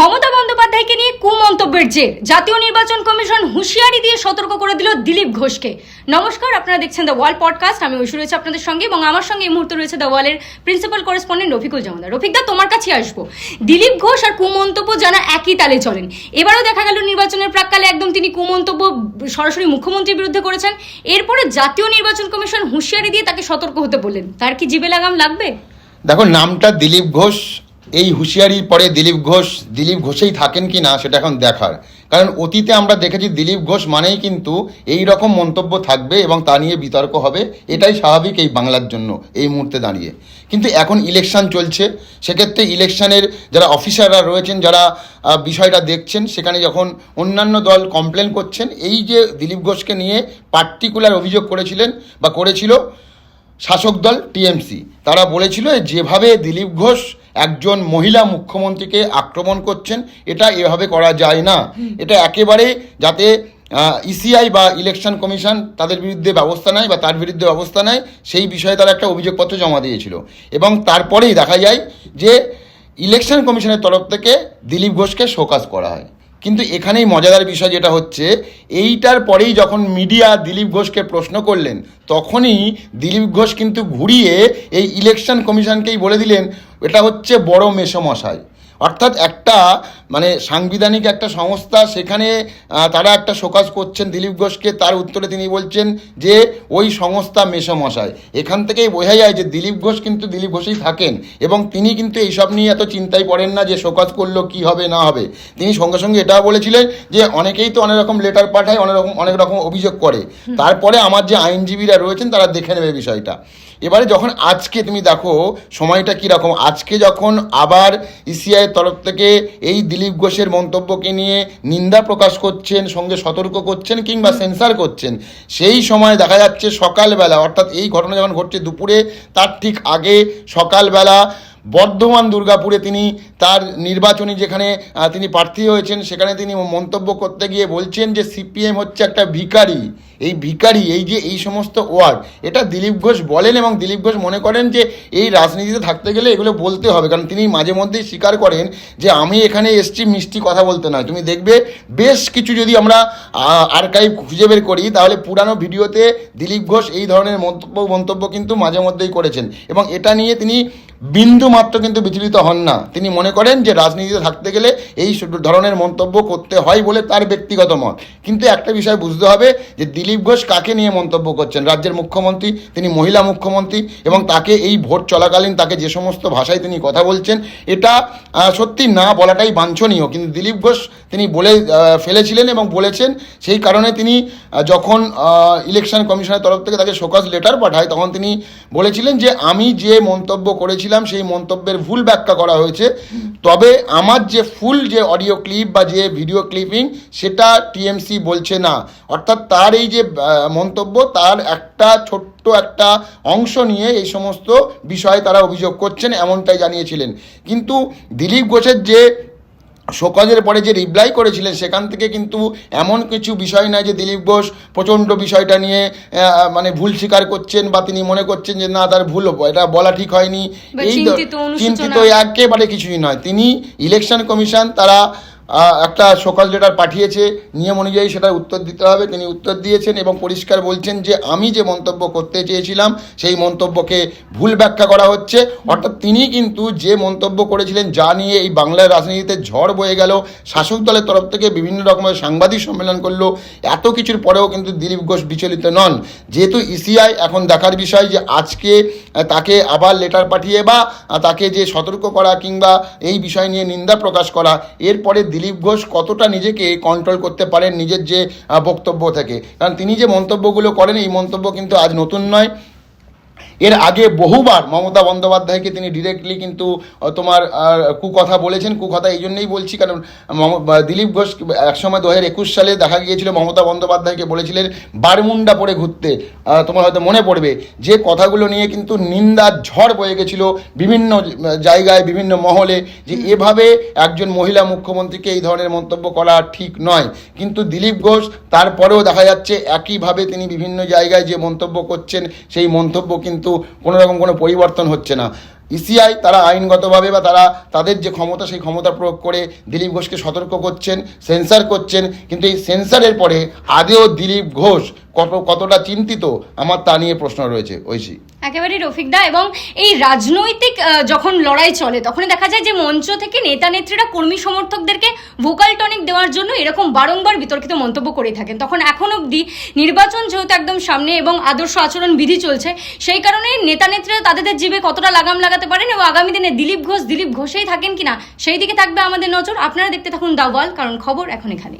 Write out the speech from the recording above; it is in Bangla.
মমতা বন্দ্যোপাধ্যায়কে নিয়ে কুমন্তব্যের জের। জাতীয় নির্বাচন কমিশন হুঁশিয়ারি দিয়ে সতর্ক করে দিল দিলীপ ঘোষকে। নমস্কার, আপনারা দেখছেন দ্য ওয়াল পডকাস্ট আমি ঐশ্বর রয়েছে আপনাদের সঙ্গে এবং আমার সঙ্গে এই মুহূর্তে রয়েছে দ্য ওয়ালের প্রিন্সিপাল করেসপন্ডেন্ট রফিকুল জামাদার। রফিকদা তোমার কাছে আসব। দিলীপ ঘোষ আর কুমন্তব্য যারা একই তালে চলেন। এবারও দেখা গেল নির্বাচনের প্রাককালে একদম তিনি কুমন্তব্য সরাসরি মুখ্যমন্ত্রীর বিরুদ্ধে করেছেন। এরপরে জাতীয় নির্বাচন কমিশন হুঁশিয়ারি দিয়ে তাকে সতর্ক হতে বললেন। তার কি জিবে লাগাম লাগবে? দেখো, নামটা দিলীপ ঘোষ এই হুঁশিয়ারির পরে দিলীপ ঘোষ, দিলীপ ঘোষেই থাকেন কি না সেটা এখন দেখার। কারণ অতীতে আমরা দেখেছি দিলীপ ঘোষ মানেই কিন্তু এই রকম মন্তব্য থাকবে এবং তা নিয়ে বিতর্ক হবে, এটাই স্বাভাবিক এই বাংলার জন্য এই মুহূর্তে দাঁড়িয়ে। কিন্তু এখন ইলেকশন চলছে, সেক্ষেত্রে ইলেকশনের যারা অফিসাররা রয়েছেন, যারা বিষয়টা দেখছেন, সেখানে যখন অন্যান্য দল কমপ্লেন করছেন, এই যে দিলীপ ঘোষকে নিয়ে পার্টিকুলার অভিযোগ করেছিলেন বা করেছিল শাসক দল টিএমসি, তারা বলেছিল যেভাবে দিলীপ ঘোষ একজন মহিলা মুখ্যমন্ত্রীকে আক্রমণ করছেন, এটা এভাবে করা যায় না। এটা একেবারে যাতে ইসিআই বা ইলেকশন কমিশন তাদের বিরুদ্ধে ব্যবস্থা নেয় বা তার বিরুদ্ধে ব্যবস্থা নেয়, সেই বিষয়ে তারা একটা অভিযোগপত্র জমা দিয়েছিল। এবং তারপরেই দেখা যায় যে ইলেকশন কমিশনের তরফ থেকে দিলীপ ঘোষকে শোকাজ করা হয়। কিন্তু এখানেই মজাদার বিষয় যেটা হচ্ছে, এইটার পরেই যখন মিডিয়া দিলীপ ঘোষকে প্রশ্ন করলেন, তখনই দিলীপ ঘোষ কিন্তু ঘুরিয়ে এই ইলেকশন কমিশনকেই বলে দিলেন এটা হচ্ছে বড় মেষমশাই অর্থাৎ একটা মানে সাংবিধানিক একটা সংস্থা সেখানে তারা একটা শোকাজ করছেন দিলীপ ঘোষকে তার উত্তরে তিনি বলছেন যে ওই সংস্থা মেসমশাই। এখান থেকেই বোঝা যায় যে দিলীপ ঘোষ কিন্তু দিলীপ ঘোষই থাকেন এবং তিনি কিন্তু এইসব নিয়ে এত চিন্তাই পড়েন না যে শোকাজ করল কি হবে না হবে। তিনি সঙ্গে সঙ্গে এটাও বলেছিলেন যে অনেকেই তো অনেক রকম লেটার পাঠায় অনেক রকম অনেক রকম অভিযোগ করে। তারপরে আমার যে আইনজীবীরা রয়েছেন তারা দেখে নেবে বিষয়টা। এবারে যখন আজকে তুমি দেখো সময়টা কীরকম আজকে যখন আবার ইসিআই তরফ থেকে এই দিলীপ ঘোষের মন্তব্যকে নিয়ে নিন্দা প্রকাশ করছেন সঙ্গে সতর্ক করছেন কিংবা সেন্সার করছেন। সেই সময় দেখা যাচ্ছে সকালবেলা অর্থাৎ এই ঘটনা যখন ঘটছে দুপুরে তার ঠিক আগে সকালবেলা বর্ধমান দুর্গাপুরে তিনি তার নির্বাচনী যেখানে তিনি প্রার্থী হয়েছেন সেখানে তিনি মন্তব্য করতে গিয়ে বলছেন যে সিপিএম হচ্ছে একটা ভিখারি। এই ভিকারি এই যে এই সমস্ত ওয়ার্ড, এটা দিলীপ ঘোষ বলেন এবং দিলীপ ঘোষ মনে করেন যে এই রাজনীতিতে থাকতে গেলে এগুলো বলতে হবে, কারণ তিনি মাঝে মধ্যেই স্বীকার করেন যে আমি এখানে এসছি মিষ্টি কথা বলতে নয়। তুমি দেখবে বেশ কিছু যদি আমরা আর্কাইভ খুঁজে বের করি, তাহলে পুরানো ভিডিওতে দিলীপ ঘোষ এই ধরনের মন্তব্য মন্তব্য কিন্তু মাঝে মধ্যেই করেছেন এবং এটা নিয়ে তিনি বিন্দু মাত্র কিন্তু বিচলিত হন না। তিনি মনে করেন যে রাজনীতিতে থাকতে গেলে এই ধরনের মন্তব্য করতে হয় বলে তার ব্যক্তিগত মত। কিন্তু একটা বিষয় বুঝতে হবে যে দিলীপ ঘোষ কাকে নিয়ে মন্তব্য করছেন? রাজ্যের মুখ্যমন্ত্রী, তিনি মহিলা মুখ্যমন্ত্রী, এবং তাকে এই ভোট চলাকালীন তাকে যে সমস্ত ভাষায় তিনি কথা বলছেন, এটা সত্যি না বলাটাই বাঞ্ছনীয়। কিন্তু দিলীপ ঘোষ তিনি বলে ফেলেছিলেন এবং বলেছেন, সেই কারণে তিনি যখন ইলেকশন কমিশনের তরফ থেকে তাকে শোকজ লেটার পাঠায়, তখন তিনি বলেছিলেন যে, আমি যে মন্তব্য করেছিলাম, সেই মন্তব্যের ভুল ব্যাখ্যা করা হয়েছে। তবে আমার যে ফুল যে অডিও ক্লিপ বা যে ভিডিও ক্লিপিং, সেটা টিএমসি বলছে না। অর্থাৎ তার এই যে মন্তব্য তার একটা ছোট্ট একটা অংশ নিয়ে এই সমস্ত বিষয়ে তারা অভিযোগ করছেন এমনটাই জানিয়েছিলেন। কিন্তু দিলীপ ঘোষের যে শোকজের পরে যে রিপ্লাই করেছিলেন সেখান থেকে কিন্তু এমন কিছু বিষয় নয় যে দিলীপ ঘোষ প্রচণ্ড বিষয়টা নিয়ে মানে ভুল স্বীকার করছেন বা তিনি মনে করছেন যে না তার ভুল এটা বলা ঠিক হয়নি। এই চিন্তিত, একেবারে কিছুই নয়। তিনি ইলেকশন কমিশন তারা একটা সকাল লেটার পাঠিয়েছে, নিয়ম অনুযায়ী সেটার উত্তর দিতে হবে। তিনি উত্তর দিয়েছেন এবং পরিষ্কার বলছেন যে, আমি যে মন্তব্য করতে চেয়েছিলাম, সেই মন্তব্যকে ভুল ব্যাখ্যা করা হচ্ছে। অর্থাৎ তিনি কিন্তু যে মন্তব্য করেছিলেন, যা নিয়ে এই বাংলার রাজনীতিতে ঝড় বয়ে গেল, শাসক দলের তরফ থেকে বিভিন্ন রকমের সাংবাদিক সম্মেলন করল, এত কিছুর পরেও কিন্তু দিলীপ ঘোষ বিচলিত নন। যেহেতু ইসিআই এখন দেখার বিষয় যে, আজকে তাকে আবার লেটার পাঠিয়ে বা তাকে যে সতর্ক করা কিংবা এই বিষয় নিয়ে নিন্দা প্রকাশ করা, এরপরে দিলীপ ঘোষ কতটা নিজেকে কন্ট্রোল করতে পারেন নিজের যে বক্তব্য থেকে? কারণ তিনি যে মন্তব্যগুলো করেন, এই মন্তব্য কিন্তু আজ নতুন নয়। এর আগে বহুবার মমতা বন্দ্যোপাধ্যায়কে তিনি ডিরেক্টলি কিন্তু তোমার কুকথা বলেছেন। কুকথা এই জন্যেই বলছি কারণ দিলীপ ঘোষ একসময় দু হাজার একুশ সালে দেখা গিয়েছিল মমতা বন্দ্যোপাধ্যায়কে বলেছিলেন বারমুন্ডা পরে ঘুরতে। তোমার হয়তো মনে পড়বে যে কথাগুলো নিয়ে কিন্তু নিন্দার ঝড় বয়ে গেছিল বিভিন্ন জায়গায় বিভিন্ন মহলে যে এভাবে একজন মহিলা মুখ্যমন্ত্রীকে এই ধরনের মন্তব্য করা ঠিক নয়। কিন্তু দিলীপ ঘোষ তারপরেও দেখা যাচ্ছে একইভাবে তিনি বিভিন্ন জায়গায় যে মন্তব্য করছেন সেই মন্তব্য কিন্তু কোনো রকম কোনো পরিবর্তন হচ্ছে না। ইসিআই তারা আইনগতভাবে বা তারা তাদের যে ক্ষমতা, সেই ক্ষমতা প্রয়োগ করে দিলীপ ঘোষকে সতর্ক করছেন, সেন্সার করছেন, কিন্তু এই সেন্সারের পরে আদেও দিলীপ ঘোষ কত, কতটা চিন্তিত আমার তা নিয়ে প্রশ্ন রয়েছে, ঐশী। একেবারে রফিকদা এবং এই রাজনৈতিক যখন লড়াই চলে, তখনই দেখা যায় যে মঞ্চ থেকে নেতা নেত্রীরা কর্মী সমর্থকদেরকে ভোকাল টনিক দেওয়ার জন্য এরকম বারংবার বিতর্কিত মন্তব্য করে থাকেন। তখন এখন অবধি নির্বাচন যেহেতু একদম সামনে এবং আদর্শ আচরণ বিধি চলছে, সেই কারণে নেতা নেত্রীরা তাদের জীবে কতটা লাগাম লাগাতে পারেন এবং আগামী দিনে দিলীপ ঘোষ, দিলীপ ঘোষেই থাকেন কিনা সেই দিকে থাকবে আমাদের নজর। আপনারা দেখতে থাকুন দাওয়াল কারণ খবর এখন এখানে